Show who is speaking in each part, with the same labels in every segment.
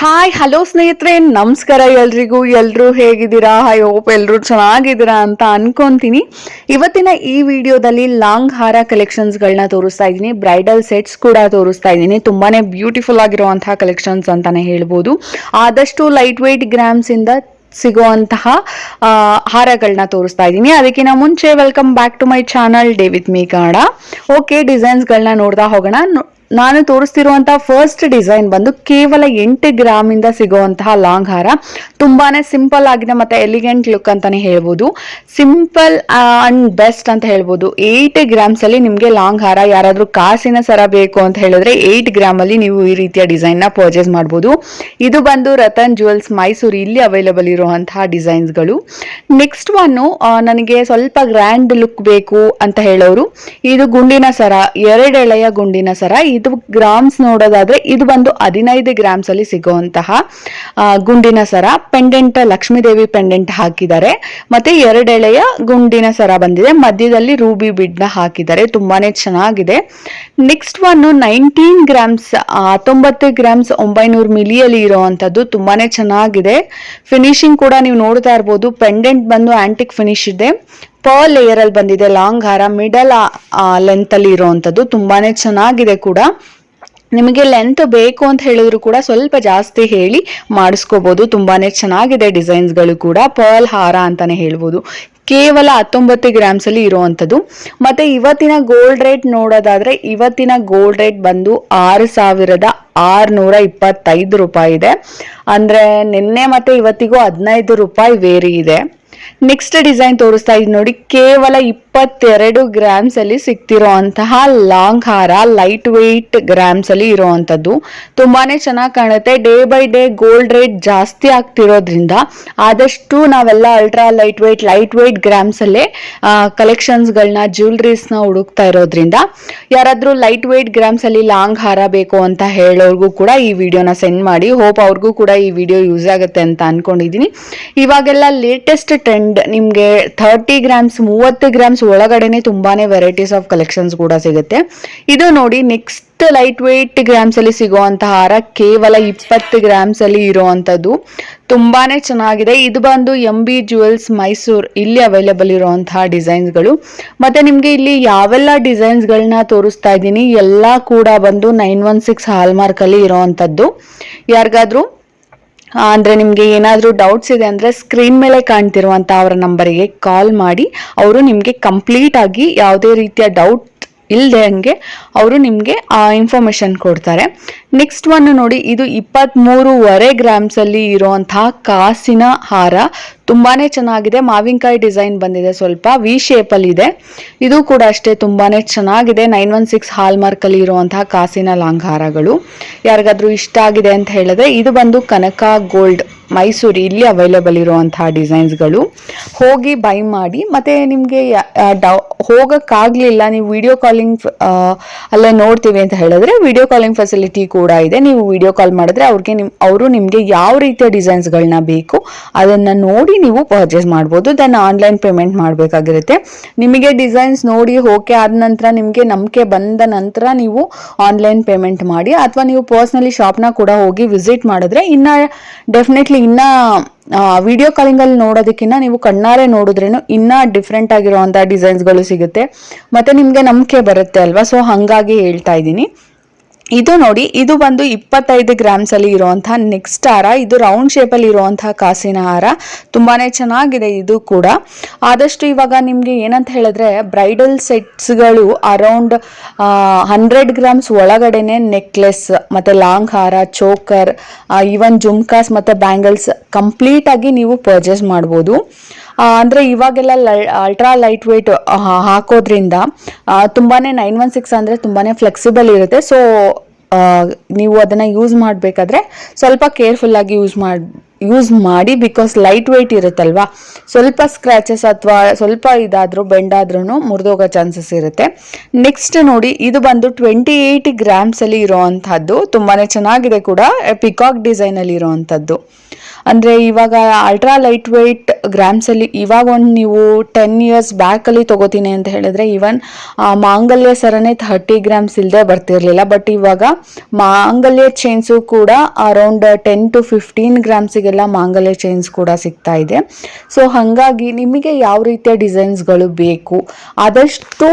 Speaker 1: Hi hello ಸ್ನೇಹಿತರೆ. ನಮಸ್ಕಾರ ಎಲ್ರಿಗೂ. ಎಲ್ಲರೂ ಹೇಗಿದ್ದೀರಾ? ಹಾಯ್ ಹೋಪ್ ಎಲ್ಲರೂ ಚೆನ್ನಾಗಿದ್ದೀರಾ ಅಂತ ಅನ್ಕೊಂತೀನಿ. ಇವತ್ತಿನ ಈ ವಿಡಿಯೋದಲ್ಲಿ ಲಾಂಗ್ ಹಾರ ಕಲೆಕ್ಷನ್ಸ್ಗಳನ್ನ ತೋರಿಸ್ತಾ ಇದ್ದೀನಿ. ಬ್ರೈಡಲ್ ಸೆಟ್ಸ್ ಕೂಡ ತೋರಿಸ್ತಾ ಇದ್ದೀನಿ. ತುಂಬಾನೇ ಬ್ಯೂಟಿಫುಲ್ ಆಗಿರುವಂತಹ ಕಲೆಕ್ಷನ್ಸ್ ಅಂತಾನೆ ಹೇಳ್ಬೋದು. ಆದಷ್ಟು ಲೈಟ್ ವೆಯ್ಟ್ ಗ್ರಾಮ್ಸಿಂದ ಸಿಗುವಂತಹ ಹಾರಗಳನ್ನ ತೋರಿಸ್ತಾ ಇದ್ದೀನಿ. ಅದಕ್ಕಿಂತ ಮುಂಚೆ welcome back to my channel day with me Kannada okay ಡಿಸೈನ್ಸ್ಗಳನ್ನ ನೋಡ್ತಾ ಹೋಗೋಣ. ನಾನು ತೋರಿಸ್ತಿರುವಂತಹ ಫಸ್ಟ್ ಡಿಸೈನ್ ಬಂದು ಕೇವಲ ಎಂಟು ಗ್ರಾಮ್ ಇಂದ ಸಿಗುವಂತಹ ಲಾಂಗ್ ಹಾರ ತುಂಬಾನೇ ಸಿಂಪಲ್ ಆಗಿದೆ ಮತ್ತೆ ಎಲಿಗೆಂಟ್ ಲುಕ್ ಅಂತಾನೆ ಹೇಳ್ಬೋದು. ಸಿಂಪಲ್ ಅಂಡ್ ಬೆಸ್ಟ್ ಅಂತ ಹೇಳ್ಬೋದು. ಏಟ್ ಗ್ರಾಮ್ಸ್ ಅಲ್ಲಿ ನಿಮ್ಗೆ ಲಾಂಗ್ ಹಾರ ಯಾರಾದ್ರೂ ಕಾಸಿನ ಸರ ಬೇಕು ಅಂತ ಹೇಳಿದ್ರೆ ಏಟ್ ಗ್ರಾಮ್ ಅಲ್ಲಿ ನೀವು ಈ ರೀತಿಯ ಡಿಸೈನ್ನ ಪರ್ಚೇಸ್ ಮಾಡಬಹುದು ಇದು ಬಂದು ರತನ್ ಜುವೆಲ್ಸ್ ಮೈಸೂರು ಇಲ್ಲಿ ಅವೈಲೇಬಲ್ ಇರುವಂತಹ ಡಿಸೈನ್ಸ್ಗಳು ನೆಕ್ಸ್ಟ್ ಒನ್ ನನಗೆ ಸ್ವಲ್ಪ ಗ್ರ್ಯಾಂಡ್ ಲುಕ್ ಬೇಕು ಅಂತ ಹೇಳೋರು. ಇದು ಗುಂಡಿನ ಸರ, ಎರಡೆಳೆಯ ಗುಂಡಿನ ಸರ. ಇದು ಗ್ರಾಮ್ಸ್ ನೋಡೋದಾದ್ರೆ ಇದು ಬಂದು ಹದಿನೈದು ಗ್ರಾಮ್ಸ್ ಅಲ್ಲಿ ಸಿಗುವಂತಹ ಗುಂಡಿನ ಸರ. ಪೆಂಡೆಂಟ್ ಲಕ್ಷ್ಮೀದೇವಿ ಪೆಂಡೆಂಟ್ ಹಾಕಿದ್ದಾರೆ. ಮತ್ತೆ ಎರಡೆಳೆಯ ಗುಂಡಿನ ಸರ ಬಂದಿದೆ. ಮಧ್ಯದಲ್ಲಿ ರೂಬಿ ಬಿಡ್ನ ಹಾಕಿದ್ದಾರೆ. ತುಂಬಾನೇ ಚೆನ್ನಾಗಿದೆ. ನೆಕ್ಸ್ಟ್ ಒನ್ ನೈನ್ಟೀನ್ ಗ್ರಾಮ್ಸ್ ಹತ್ತೊಂಬತ್ತು ಗ್ರಾಮ್ಸ್ ಒಂಬೈನೂರು ಮಿಲಿಯಲ್ಲಿ ಇರುವಂತದ್ದು ತುಂಬಾನೇ ಚೆನ್ನಾಗಿದೆ. ಫಿನಿಶಿಂಗ್ ಕೂಡ ನೀವು ನೋಡ್ತಾ ಇರ್ಬೋದು. ಪೆಂಡೆಂಟ್ ಬಂದು ಆಂಟಿಕ್ ಫಿನಿಶ್ ಇದೆ. ಪರ್ ಲೇಯರ್ ಅಲ್ಲಿ ಬಂದಿದೆ ಲಾಂಗ್ ಹಾರ. ಮಿಡಲ್ ಲೆಂತ್ ಅಲ್ಲಿ ಇರುವಂತದ್ದು ತುಂಬಾನೇ ಚೆನ್ನಾಗಿದೆ ಕೂಡ. ನಿಮಗೆ ಲೆಂತ್ ಬೇಕು ಅಂತ ಹೇಳಿದ್ರು ಕೂಡ ಸ್ವಲ್ಪ ಜಾಸ್ತಿ ಹೇಳಿ ಮಾಡಿಸ್ಕೋಬಹುದು ತುಂಬಾನೇ ಚೆನ್ನಾಗಿದೆ ಡಿಸೈನ್ಸ್ಗಳು ಕೂಡ. ಪರ್ಲ್ ಹಾರ ಅಂತಾನೆ ಹೇಳ್ಬೋದು. ಕೇವಲ ಹತ್ತೊಂಬತ್ತು ಗ್ರಾಮ್ಸ್ ಅಲ್ಲಿ ಇರುವಂತದ್ದು ಮತ್ತೆ ಇವತ್ತಿನ ಗೋಲ್ಡ್ ರೇಟ್ ನೋಡೋದಾದ್ರೆ ಇವತ್ತಿನ ಗೋಲ್ಡ್ ರೇಟ್ ಬಂದು ಆರು ಸಾವಿರದ ಆರ್ನೂರ ಇಪ್ಪತ್ತೈದು ರೂಪಾಯಿ ಇದೆ. ಅಂದ್ರೆ ನಿನ್ನೆ ಮತ್ತೆ ಇವತ್ತಿಗೂ ಹದಿನೈದು ರೂಪಾಯಿ ವೇರಿ ಇದೆ. ನೆಕ್ಸ್ಟ್ ಡಿಸೈನ್ ತೋರಿಸ್ತಾ ಇದ್ದೀನಿ ನೋಡಿ. ಕೇವಲ ಇಪ್ಪತ್ತೆರಡು ಗ್ರಾಮ್ಸ್ ಅಲ್ಲಿ ಸಿಗ್ತಿರೋಂತಹ ಲಾಂಗ್ ಹಾರ ಲೈಟ್ ವೆಯ್ಟ್ ಗ್ರಾಮ್ಸ್ ಅಲ್ಲಿ ಇರುವಂತದ್ದು ತುಂಬಾನೇ ಚೆನ್ನಾಗಿ ಕಾಣುತ್ತೆ. Day by day gold rate ಜಾಸ್ತಿ ಆಗ್ತಿರೋದ್ರಿಂದ ಆದಷ್ಟು ನಾವೆಲ್ಲ ultra light weight light weight grams ಅಲ್ಲೇ ಕಲೆಕ್ಷನ್ಸ್ ಗಳನ್ನ ಜ್ಯುವೆಲ್ರೀಸ್ನ ಹುಡುಕ್ತಾ ಇರೋದ್ರಿಂದ ಯಾರಾದ್ರೂ ಲೈಟ್ ವೆಯ್ಟ್ ಗ್ರಾಮ್ಸ್ ಅಲ್ಲಿ ಲಾಂಗ್ ಹಾರ ಬೇಕು ಅಂತ ಹೇಳೋರ್ಗೂ ಕೂಡ ಈ ವಿಡಿಯೋನ ಸೆಂಡ್ ಮಾಡಿ. ಹೋಪ್ ಅವ್ರಿಗೂ ಕೂಡ ಈ ವಿಡಿಯೋ ಯೂಸ್ ಆಗುತ್ತೆ ಅಂತ ಅನ್ಕೊಂಡಿದೀನಿ ಇವಾಗೆಲ್ಲ ಲೇಟೆಸ್ಟ್ ಟ್ರೆಂಡ್ ನಿಮಗೆ ಥರ್ಟಿ ಗ್ರಾಮ್ಸ್ ಮೂವತ್ತು ಗ್ರಾಮ್ಸ್ ಒಳಗಡೆನೆ ತುಂಬಾನೇ ವೆರೈಟೀಸ್ ಆಫ್ ಕಲೆಕ್ಷನ್ಸ್ ಕೂಡ ಸಿಗುತ್ತೆ. ಇದು ನೋಡಿ ನೆಕ್ಸ್ಟ್ ಲೈಟ್ ವೆಯ್ಟ್ ಗ್ರಾಮ್ಸ್ ಅಲ್ಲಿ ಸಿಗುವಂತಹ ಹಾರ ಕೇವಲ ಇಪ್ಪತ್ತು ಗ್ರಾಮ್ಸ್ ಅಲ್ಲಿ ಇರುವಂತದ್ದು ತುಂಬಾನೇ ಚೆನ್ನಾಗಿದೆ. ಇದು ಬಂದು ಎಂ ಬಿ ಜುವೆಲ್ಸ್ ಮೈಸೂರ್ ಇಲ್ಲಿ ಅವೈಲೇಬಲ್ ಇರುವಂತಹ ಡಿಸೈನ್ಸ್ಗಳು ಮತ್ತೆ ನಿಮ್ಗೆ ಇಲ್ಲಿ ಯಾವೆಲ್ಲ ಡಿಸೈನ್ಸ್ಗಳನ್ನ ತೋರಿಸ್ತಾ ಇದ್ದೀನಿ, ಎಲ್ಲ ಕೂಡ ಬಂದು ನೈನ್ ಒನ್ ಸಿಕ್ಸ್ ಹಾಲ್ಮಾರ್ಕ್ ಅಲ್ಲಿ ಇರುವಂತದ್ದು ಯಾರಿಗಾದ್ರೂ ಅಂದ್ರೆ ನಿಮಗೆ ಏನಾದರೂ ಡೌಟ್ಸ್ ಇದೆ ಅಂದ್ರೆ ಸ್ಕ್ರೀನ್ ಮೇಲೆ ಕಾಣ್ತಿರುವಂತ ಅವರ ನಂಬರಿಗೆ ಕಾಲ್ ಮಾಡಿ. ಅವರು ನಿಮಗೆ ಕಂಪ್ಲೀಟ್ ಆಗಿ ಯಾವುದೇ ರೀತಿಯ ಡೌಟ್ ಇಲ್ಲದೆ ಹಂಗೆ ಅವರು ನಿಮಗೆ ಆ ಇನ್ಫಾರ್ಮೇಶನ್ ಕೊಡ್ತಾರೆ. ನೆಕ್ಸ್ಟ್ ಒನ್ ನೋಡಿ, ಇದು ಇಪ್ಪತ್ತ್ಮೂರುವರೆ ಗ್ರಾಮ್ಸಲ್ಲಿ ಇರುವಂತಹ ಕಾಸಿನ ಹಾರ. ತುಂಬಾನೇ ಚೆನ್ನಾಗಿದೆ. ಮಾವಿನಕಾಯಿ ಡಿಸೈನ್ ಬಂದಿದೆ ಸ್ವಲ್ಪ. ವಿ ಶೇಪ್ ಅಲ್ಲಿ ಇದೆ. ಇದು ಕೂಡ ಅಷ್ಟೇ ತುಂಬಾನೇ ಚೆನ್ನಾಗಿದೆ. ನೈನ್ ಒನ್ ಸಿಕ್ಸ್ ಹಾಲ್ ಇರುವಂತಹ ಕಾಸಿನ ಲಾಂಗಾರಗಳು ಯಾರಿಗಾದ್ರೂ ಇಷ್ಟ ಆಗಿದೆ ಅಂತ ಹೇಳಿದ್ರೆ, ಇದು ಬಂದು ಕನಕ ಗೋಲ್ಡ್ ಮೈಸೂರು ಇಲ್ಲಿ ಅವೈಲೇಬಲ್ ಇರುವಂತಹ ಡಿಸೈನ್ಸ್ಗಳು ಹೋಗಿ ಬೈ ಮಾಡಿ, ಮತ್ತೆ ನಿಮಗೆ ಹೋಗಕ್ಕಾಗ್ಲಿಲ್ಲ, ನೀವು ವಿಡಿಯೋ ಕಾಲಿಂಗ್ ಅಲ್ಲೇ ನೋಡ್ತೀವಿ ಅಂತ ಹೇಳಿದ್ರೆ ವಿಡಿಯೋ ಕಾಲಿಂಗ್ ಫೆಸಿಲಿಟಿ ಕೂಡ ಇದೆ. ನೀವು ವಿಡಿಯೋ ಕಾಲ್ ಮಾಡಿದ್ರೆ ಅವ್ರಿಗೆ ನಿಮ್, ಅವರು ನಿಮಗೆ ಯಾವ ರೀತಿಯ ಡಿಸೈನ್ಸ್ಗಳನ್ನ ಬೇಕು, ಅದನ್ನ ನೋಡಿ ನೀವು ಪರ್ಚೇಸ್ ಮಾಡ್ಬೋದು ದೆನ್ ಆನ್ಲೈನ್ ಪೇಮೆಂಟ್ ಮಾಡಬೇಕಾಗಿರುತ್ತೆ. ನಿಮಗೆ ಡಿಸೈನ್ಸ್ ನೋಡಿ ಓಕೆ ಆದ ನಂತರ ನಿಮಗೆ ನಂಬಿಕೆ ಬಂದ ನಂತರ ನೀವು ಆನ್ಲೈನ್ ಪೇಮೆಂಟ್ ಮಾಡಿ, ಅಥವಾ ನೀವು ಪರ್ಸ್ನಲಿ ಶಾಪ್ನ ಕೂಡ ಹೋಗಿ ವಿಸಿಟ್ ಮಾಡಿದ್ರೆ ಇನ್ನ ಡೆಫಿನೆಟ್ಲಿ ಇನ್ನ ವಿಡಿಯೋ ಕಾಲಿಂಗ್ ಅಲ್ಲಿ ನೋಡೋದಕ್ಕಿಂತ ನೀವು ಕಣ್ಣಾರೆ ನೋಡಿದ್ರೇನು ಇನ್ನ ಡಿಫ್ರೆಂಟ್ ಆಗಿರುವಂತಹ ಡಿಸೈನ್ಸ್ಗಳು ಸಿಗುತ್ತೆ. ಮತ್ತೆ ನಿಮಗೆ ನಂಬಿಕೆ ಬರುತ್ತೆ ಅಲ್ವಾ? ಸೊ ಹಂಗಾಗಿ ಹೇಳ್ತಾ ಇದ್ದೀನಿ. ಇದು ನೋಡಿ ಇದು ಬಂದು ಇಪ್ಪತ್ತೈದು ಗ್ರಾಮ್ಸ್ ಅಲ್ಲಿ ಇರುವಂತಹ ನೆಕ್ಸ್ಟ್ ಹಾರ. ಇದು ರೌಂಡ್ ಶೇಪ್ ಅಲ್ಲಿ ಇರುವಂತಹ ಕಾಸಿನ ಹಾರ. ತುಂಬಾನೇ ಚೆನ್ನಾಗಿದೆ ಇದು ಕೂಡ. ಆದಷ್ಟು ಇವಾಗ ನಿಮ್ಗೆ ಏನಂತ ಹೇಳಿದ್ರೆ ಬ್ರೈಡಲ್ ಸೆಟ್ಸ್ಗಳು ಅರೌಂಡ್ ಹಂಡ್ರೆಡ್ ಗ್ರಾಮ್ಸ್ ಒಳಗಡೆನೆ ನೆಕ್ಲೆಸ್ ಮತ್ತೆ ಲಾಂಗ್ ಹಾರ ಚೋಕರ್ ಈವನ್ ಜುಮ್ಕಾಸ್ ಮತ್ತೆ ಬ್ಯಾಂಗಲ್ಸ್ ಕಂಪ್ಲೀಟ್ ಆಗಿ ನೀವು ಪರ್ಚೇಸ್ ಮಾಡ್ಬೋದು. ಆ, ಅಂದ್ರೆ ಇವಾಗೆಲ್ಲ ಅಲ್ಟ್ರಾ ಲೈಟ್ ವೆಯ್ಟ್ ಹಾಕೋದ್ರಿಂದ ತುಂಬಾನೇ ನೈನ್ ಒನ್ ಸಿಕ್ಸ್ ಅಂದ್ರೆ ತುಂಬಾನೇ ಫ್ಲೆಕ್ಸಿಬಲ್ ಇರುತ್ತೆ. ಸೊ ನೀವು ಅದನ್ನ ಯೂಸ್ ಮಾಡಬೇಕಾದ್ರೆ ಸ್ವಲ್ಪ ಕೇರ್ಫುಲ್ ಆಗಿ ಯೂಸ್ ಮಾಡ್ ಯೂಸ್ ಮಾಡಿ ಬಿಕಾಸ್ ಲೈಟ್ ವೆಯ್ಟ್ ಇರುತ್ತಲ್ವಾ? ಸ್ವಲ್ಪ ಸ್ಕ್ರ್ಯಾಚಸ್ ಅಥವಾ ಸ್ವಲ್ಪ ಇದಾದರೂ ಬೆಂಡಾದ್ರೂ ಮುರಿದೋಗೋ ಚಾನ್ಸಸ್ ಇರುತ್ತೆ. ನೆಕ್ಸ್ಟ್ ನೋಡಿ, ಇದು ಬಂದು ಟ್ವೆಂಟಿ ಏಯ್ಟ್ ಗ್ರಾಮ್ಸಲ್ಲಿ ಇರೋವಂಥದ್ದು ತುಂಬಾ ಚೆನ್ನಾಗಿದೆ ಕೂಡ ಪಿಕಾಕ್ ಡಿಸೈನಲ್ಲಿ ಇರೋವಂಥದ್ದು ಅಂದರೆ ಇವಾಗ ಅಲ್ಟ್ರಾ ಲೈಟ್ ವೆಯ್ಟ್ ಗ್ರಾಮ್ಸಲ್ಲಿ ಇವಾಗ ಒಂದು ನೀವು ಟೆನ್ ಇಯರ್ಸ್ ಬ್ಯಾಕಲ್ಲಿ ತೊಗೋತೀನಿ ಅಂತ ಹೇಳಿದ್ರೆ ಈವನ್ ಮಾಂಗಲ್ಯ ಸರನೇ ಥರ್ಟಿ ಗ್ರಾಮ್ಸ್ ಇಲ್ಲದೆ ಬರ್ತಿರಲಿಲ್ಲ. ಬಟ್ ಇವಾಗ ಮಾಂಗಲ್ಯ ಚೈನ್ಸು ಕೂಡ ಅರೌಂಡ್ ಟೆನ್ ಟು ಫಿಫ್ಟೀನ್ ಗ್ರಾಮ್ಸಿಗೆಲ್ಲ ಮಾಂಗಲ್ಯ ಚೈನ್ಸ್ ಕೂಡ ಸಿಗ್ತಾ ಇದೆ. ಸೊ ಹಾಗಾಗಿ ನಿಮಗೆ ಯಾವ ರೀತಿಯ ಡಿಸೈನ್ಸ್ಗಳು ಬೇಕು? ಆದಷ್ಟು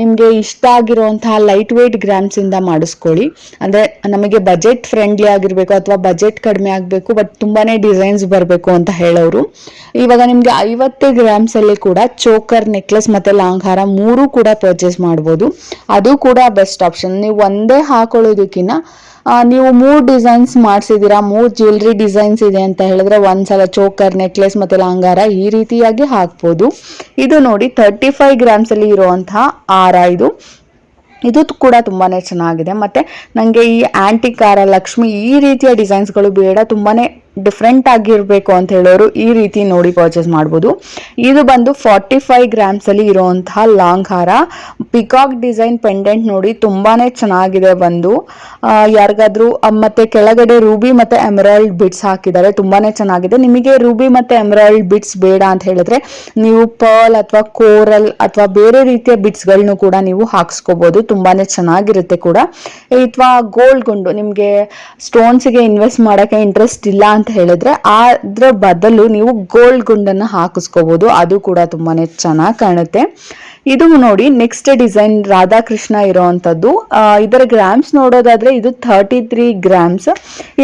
Speaker 1: ನಿಮಗೆ ಇಷ್ಟ ಆಗಿರುವಂತಹ ಲೈಟ್ ವೆಯ್ಟ್ ಗ್ರಾಮ್ಸಿಂದ ಮಾಡಿಸ್ಕೊಳ್ಳಿ. ಅಂದರೆ ನಮಗೆ ಬಜೆಟ್ ಫ್ರೆಂಡ್ಲಿ ಆಗಿರಬೇಕು ಅಥವಾ ಬಜೆಟ್ ಕಡಿಮೆ ಆಗಬೇಕು ಬಟ್ ತುಂಬಾ ಡಿಸೈನ್ಸ್ ಬರಬೇಕು ಅಂತ ಹೇಳೋರು. ಇವಾಗ ನಿಮಗೆ ಐವತ್ತು ಗ್ರಾಮ್ಸ್ ಅಲ್ಲಿ ಕೂಡ ಚೋಕರ್ ನೆಕ್ಲೆಸ್ ಮತ್ತೆ ಲಾಂಗ್ ಹಾರ ಮೂರು ಕೂಡ ಪರ್ಚೇಸ್ ಮಾಡ್ಬೋದು. ಅದು ಕೂಡ ಬೆಸ್ಟ್ ಆಪ್ಷನ್ ನೀವು ಒಂದೇ ಹಾಕೊಳ್ಳೋದಕ್ಕಿಂತ ನೀವು ಮೂರು ಡಿಸೈನ್ಸ್ ಮಾಡಿಸಿದ್ದೀರಾ ಮೂರು ಜ್ಯುವೆಲ್ರಿ ಡಿಸೈನ್ಸ್ ಇದೆ ಅಂತ ಹೇಳಿದ್ರೆ ಒಂದ್ಸಲ ಚೋಕರ್ ನೆಕ್ಲೆಸ್ ಮತ್ತೆ ಲಾಂಗಾರ ಈ ರೀತಿಯಾಗಿ ಹಾಕ್ಬೋದು. ಇದು ನೋಡಿ ತರ್ಟಿ ಫೈವ್ ಗ್ರಾಮ್ಸ್ ಅಲ್ಲಿ ಇರುವಂತಹ ಹಾರ ಇದು. ಇದು ಕೂಡ ತುಂಬಾನೇ ಚೆನ್ನಾಗಿದೆ. ಮತ್ತೆ ನನಗೆ ಈ ಆಂಟಿಕಾರ ಲಕ್ಷ್ಮಿ ಈ ರೀತಿಯ ಡಿಸೈನ್ಸ್ಗಳು ಬೇಡ. ತುಂಬಾನೇ ಡಿಫ್ರೆಂಟ್ ಆಗಿರಬೇಕು ಅಂತ ಹೇಳೋರು ಈ ರೀತಿ ನೋಡಿ ಪರ್ಚೇಸ್ ಮಾಡ್ಬೋದು. ಇದು ಬಂದು ಫಾರ್ಟಿ ಫೈವ್ ಗ್ರಾಮ್ಸ್ ಅಲ್ಲಿ ಇರುವಂತಹ ಲಾಂಗ್ ಹಾರ. ಪಿಕಾಕ್ ಡಿಸೈನ್ ಪೆಂಡೆಂಟ್ ನೋಡಿ ತುಂಬಾನೇ ಚೆನ್ನಾಗಿದೆ ಬಂದು. ಯಾರಿಗಾದರೂ ಮತ್ತೆ ಕೆಳಗಡೆ ರೂಬಿ ಮತ್ತೆ ಎಮರಾಲ್ಡ್ ಬಿಟ್ಸ್ ಹಾಕಿದ್ದಾರೆ, ತುಂಬಾನೇ ಚೆನ್ನಾಗಿದೆ. ನಿಮಗೆ ರೂಬಿ ಮತ್ತೆ ಎಮರಾಲ್ಡ್ ಬಿಟ್ಸ್ ಬೇಡ ಅಂತ ಹೇಳಿದ್ರೆ ನೀವು ಪರ್ಲ್ ಅಥವಾ ಕೋರಲ್ ಅಥವಾ ಬೇರೆ ರೀತಿಯ ಬಿಟ್ಸ್ಗಳನ್ನು ಕೂಡ ನೀವು ಹಾಕ್ಸ್ಕೋಬಹುದು ತುಂಬಾನೇ ಚೆನ್ನಾಗಿರುತ್ತೆ ಕೂಡ. ಅಥವಾ ಗೋಲ್ಡ್ ಗುಂಡು, ನಿಮಗೆ ಸ್ಟೋನ್ಸ್ಗೆ ಇನ್ವೆಸ್ಟ್ ಮಾಡೋಕ್ಕೆ ಇಂಟ್ರೆಸ್ಟ್ ಇಲ್ಲ ಅಂತ ಹೇಳಿದ್ರೆ ಅದ್ರ ಬದಲು ನೀವು ಗೋಲ್ಡ್ ಗುಂಡನ್ನು ಹಾಕಿಸ್ಕೋಬಹುದು ಅದು ಕೂಡ ತುಂಬಾನೇ ಚೆನ್ನಾಗಿ ಕಾಣುತ್ತೆ. ಇದು ನೋಡಿ, ನೆಕ್ಸ್ಟ್ ಡಿಸೈನ್ ರಾಧಾಕೃಷ್ಣ ಇರೋವಂಥದ್ದು. ಇದರ ಗ್ರಾಮ್ಸ್ ನೋಡೋದಾದ್ರೆ ಇದು ಥರ್ಟಿ ತ್ರೀ ಗ್ರಾಮ್ಸ್.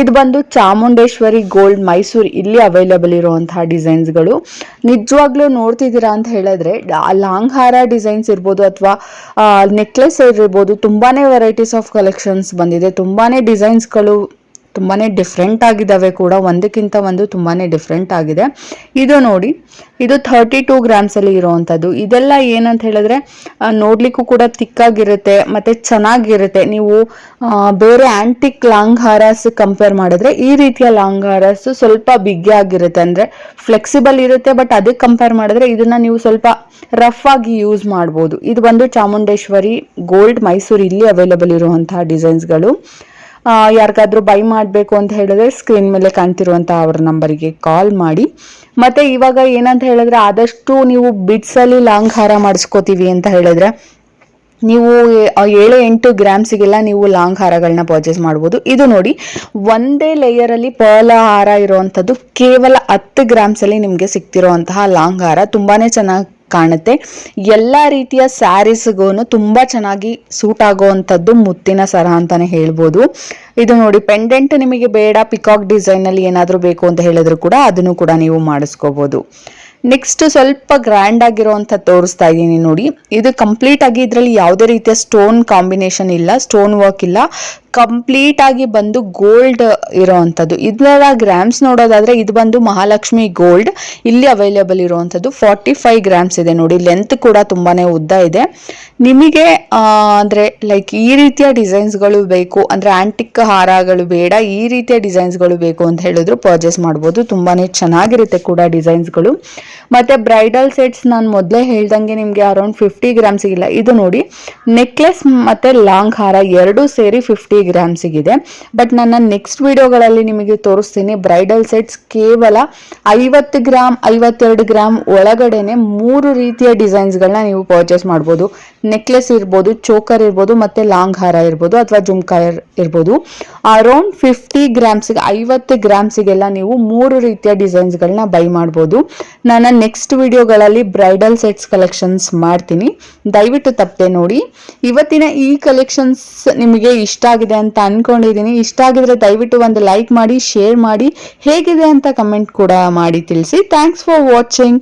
Speaker 1: ಇದು ಬಂದು ಚಾಮುಂಡೇಶ್ವರಿ ಗೋಲ್ಡ್ ಮೈಸೂರು ಇಲ್ಲಿ ಅವೈಲೇಬಲ್ ಇರುವಂತಹ ಡಿಸೈನ್ಸ್ಗಳು. ನಿಜವಾಗ್ಲೂ ನೋಡ್ತಿದ್ದೀರಾ ಅಂತ ಹೇಳಿದ್ರೆ ಲಾಂಗ್ ಹಾರ ಡಿಸೈನ್ಸ್ ಇರ್ಬೋದು ಅಥವಾ ನೆಕ್ಲೆಸ್ ಇರ್ಬೋದು, ತುಂಬಾನೇ ವೆರೈಟೀಸ್ ಆಫ್ ಕಲೆಕ್ಷನ್ಸ್ ಬಂದಿದೆ. ತುಂಬಾನೇ ಡಿಸೈನ್ಸ್ಗಳು ತುಂಬಾನೇ ಡಿಫ್ರೆಂಟ್ ಆಗಿದ್ದಾವೆ ಕೂಡ. ಒಂದಕ್ಕಿಂತ ಒಂದು ತುಂಬಾನೇ ಡಿಫ್ರೆಂಟ್ ಆಗಿದೆ. ಇದು ನೋಡಿ, ಇದು ಥರ್ಟಿ ಟೂ ಗ್ರಾಮ್ಸಲ್ಲಿ ಇರೋವಂಥದ್ದು. ಇದೆಲ್ಲ ಏನಂತ ಹೇಳಿದ್ರೆ ನೋಡ್ಲಿಕ್ಕೂ ಕೂಡ ತಿಕ್ಕಾಗಿರುತ್ತೆ, ಮತ್ತೆ ಚೆನ್ನಾಗಿರುತ್ತೆ. ನೀವು ಬೇರೆ ಆ್ಯಂಟಿಕ್ ಲಾಂಗ್ ಹಾರಸ್ ಕಂಪೇರ್ ಮಾಡಿದ್ರೆ, ಈ ರೀತಿಯ ಲಾಂಗ್ ಹಾರಸ್ ಸ್ವಲ್ಪ ಬಿಗ್ಗೆ ಆಗಿರುತ್ತೆ. ಅಂದರೆ ಫ್ಲೆಕ್ಸಿಬಲ್ ಇರುತ್ತೆ ಬಟ್ ಅದಕ್ಕೆ ಕಂಪೇರ್ ಮಾಡಿದ್ರೆ, ಇದನ್ನ ನೀವು ಸ್ವಲ್ಪ ರಫ್ ಆಗಿ ಯೂಸ್ ಮಾಡ್ಬೋದು. ಇದು ಬಂದು ಚಾಮುಂಡೇಶ್ವರಿ ಗೋಲ್ಡ್ ಮೈಸೂರು ಇಲ್ಲಿ ಅವೈಲೇಬಲ್ ಇರುವಂತಹ ಡಿಸೈನ್ಸ್ಗಳು ಯಾರಿಗಾದ್ರೂ ಬೈ ಮಾಡಬೇಕು ಅಂತ ಹೇಳಿದ್ರೆ ಸ್ಕ್ರೀನ್ ಮೇಲೆ ಕಾಣ್ತಿರುವಂಥ ಅವ್ರ ನಂಬರಿಗೆ ಕಾಲ್ ಮಾಡಿ. ಮತ್ತೆ ಇವಾಗ ಏನಂತ ಹೇಳಿದ್ರೆ ಆದಷ್ಟು ನೀವು ಬಿಡ್ಸಲ್ಲಿ ಲಾಂಗ್ ಹಾರ ಮಾಡಿಸ್ಕೋತೀವಿ ಅಂತ ಹೇಳಿದ್ರೆ ನೀವು ಏಳು ಎಂಟು ಗ್ರಾಮ್ಸಿಗೆಲ್ಲ ನೀವು ಲಾಂಗ್ ಹಾರಗಳನ್ನ ಪರ್ಚೇಸ್ ಮಾಡ್ಬೋದು. ಇದು ನೋಡಿ, ಒಂದೇ ಲೇಯರ್ ಅಲ್ಲಿ ಪರ್ಲ ಹಾರ ಇರುವಂತದ್ದು ಕೇವಲ ಹತ್ತು ಗ್ರಾಮ್ಸಲ್ಲಿ ನಿಮಗೆ ಸಿಗ್ತಿರುವಂತಹ ಲಾಂಗ್ ಹಾರ ತುಂಬಾನೇ ಚೆನ್ನಾಗಿ ಕಾಣುತ್ತೆ. ಎಲ್ಲ ರೀತಿಯ ಸ್ಯಾರೀಸ್ಗೂ ತುಂಬಾ ಚೆನ್ನಾಗಿ ಸೂಟ್ ಆಗುವಂಥದ್ದು ಮುತ್ತಿನ ಸರ ಅಂತಾನೆ ಹೇಳ್ಬೋದು. ಇದು ನೋಡಿ ಪೆಂಡೆಂಟ್ ನಿಮಗೆ ಬೇಡ ಪಿಕಾಕ್ ಡಿಸೈನ್ ಅಲ್ಲಿ ಏನಾದರೂ ಬೇಕು ಅಂತ ಹೇಳಿದ್ರು ಕೂಡ ಅದನ್ನು ಕೂಡ ನೀವು ಮಾಡಿಸ್ಕೋಬಹುದು ನೆಕ್ಸ್ಟ್ ಸ್ವಲ್ಪ ಗ್ರ್ಯಾಂಡ್ ಆಗಿರುವಂತ ತೋರಿಸ್ತಾ ಇದ್ದೀನಿ ನೋಡಿ. ಇದು ಕಂಪ್ಲೀಟ್ ಆಗಿ ಇದರಲ್ಲಿ ಯಾವುದೇ ರೀತಿಯ ಸ್ಟೋನ್ ಕಾಂಬಿನೇಷನ್ ಇಲ್ಲ ಸ್ಟೋನ್ ವರ್ಕ್ ಇಲ್ಲ. ಕಂಪ್ಲೀಟ್ ಆಗಿ ಬಂದು ಗೋಲ್ಡ್ ಇರೋವಂಥದ್ದು. ಇದರ ಗ್ರಾಮ್ಸ್ ನೋಡೋದಾದ್ರೆ ಇದು ಬಂದು ಮಹಾಲಕ್ಷ್ಮಿ ಗೋಲ್ಡ್ ಇಲ್ಲಿ ಅವೈಲೇಬಲ್ ಇರುವಂಥದ್ದು ಫಾರ್ಟಿ ಫೈವ್ ಗ್ರಾಮ್ಸ್ ಇದೆ ನೋಡಿ. ಲೆಂತ್ ಕೂಡ ತುಂಬಾ ಉದ್ದ ಇದೆ. ನಿಮಗೆ ಅಂದರೆ ಲೈಕ್ ಈ ರೀತಿಯ ಡಿಸೈನ್ಸ್ಗಳು ಬೇಕು, ಅಂದ್ರೆ ಆಂಟಿಕ್ ಹಾರಗಳು ಬೇಡ, ಈ ರೀತಿಯ ಡಿಸೈನ್ಸ್ಗಳು ಬೇಕು ಅಂತ ಹೇಳಿದ್ರು ಪರ್ಚೇಸ್ ಮಾಡ್ಬೋದು. ತುಂಬಾನೇ ಚೆನ್ನಾಗಿರುತ್ತೆ ಕೂಡ ಡಿಸೈನ್ಸ್ಗಳು ಮತ್ತೆ ಬ್ರೈಡಲ್ ಸೆಟ್ಸ್ ನಾನು ಮೊದಲೇ ಹೇಳ್ದಂಗೆ ನಿಮಗೆ ಅರೌಂಡ್ ಫಿಫ್ಟಿ ಗ್ರಾಮ್ಸಿಗಿಲ್ಲ ಇದು ನೋಡಿ ನೆಕ್ಲೆಸ್ ಮತ್ತೆ ಲಾಂಗ್ ಹಾರ ಎರಡೂ ಸೇರಿ ಫಿಫ್ಟಿ ಗ್ರಾಮ್ಸಿಗಿದೆ ಬಟ್ ನನ್ನ ನೆಕ್ಸ್ಟ್ ವಿಡಿಯೋಗಳಲ್ಲಿ ನಿಮಗೆ ತೋರಿಸ್ತೀನಿ, ಬ್ರೈಡಲ್ ಸೆಟ್ಸ್ ಕೇವಲ ಐವತ್ತು ಗ್ರಾಮ್ ಐವತ್ತೆರಡು ಗ್ರಾಮ್ ಒಳಗಡೆನೆ ಮೂರು ರೀತಿಯ ಡಿಸೈನ್ಸ್ಗಳನ್ನ ನೀವು ಪರ್ಚೇಸ್ ಮಾಡ್ಬೋದು. ನೆಕ್ಲೆಸ್ ಇರ್ಬೋದು ಚೋಕರ್ ಇರ್ಬೋದು, ಮತ್ತೆ ಲಾಂಗ್ ಹಾರ ಇರ್ಬೋದು ಅಥವಾ ಜುಮ್ಕಾ ಇರ್- ಇರ್ಬೋದು. ಅರೌಂಡ್ ಫಿಫ್ಟಿ ಗ್ರಾಮ್ಸ್ಗೆ ಐವತ್ತು ಗ್ರಾಮ್ಸಿಗೆಲ್ಲ ನೀವು ಮೂರು ರೀತಿಯ ಡಿಸೈನ್ಸ್ಗಳನ್ನ ಬೈ ಮಾಡ್ಬೋದು. ನನ್ನ ನೆಕ್ಸ್ಟ್ ವಿಡಿಯೋಗಳಲ್ಲಿ ಬ್ರೈಡಲ್ ಸೆಟ್ಸ್ ಕಲೆಕ್ಷನ್ಸ್ ಮಾಡ್ತೀನಿ. ದಯವಿಟ್ಟು ತಪ್ಪದೆ ನೋಡಿ. ಇವತ್ತಿನ ಈ ಕಲೆಕ್ಷನ್ಸ್ ನಿಮಗೆ ಇಷ್ಟ ಆಗಿದೆ ಅಂತ ಅಂದ್ಕೊಂಡಿದ್ದೀನಿ ಇಷ್ಟ ಆಗಿದ್ರೆ ದಯವಿಟ್ಟು ಒಂದು ಲೈಕ್ ಮಾಡಿ ಶೇರ್ ಮಾಡಿ. ಹೇಗಿದೆ ಅಂತ ಕಮೆಂಟ್ ಕೂಡ ಮಾಡಿ ತಿಳಿಸಿ. Thanks for watching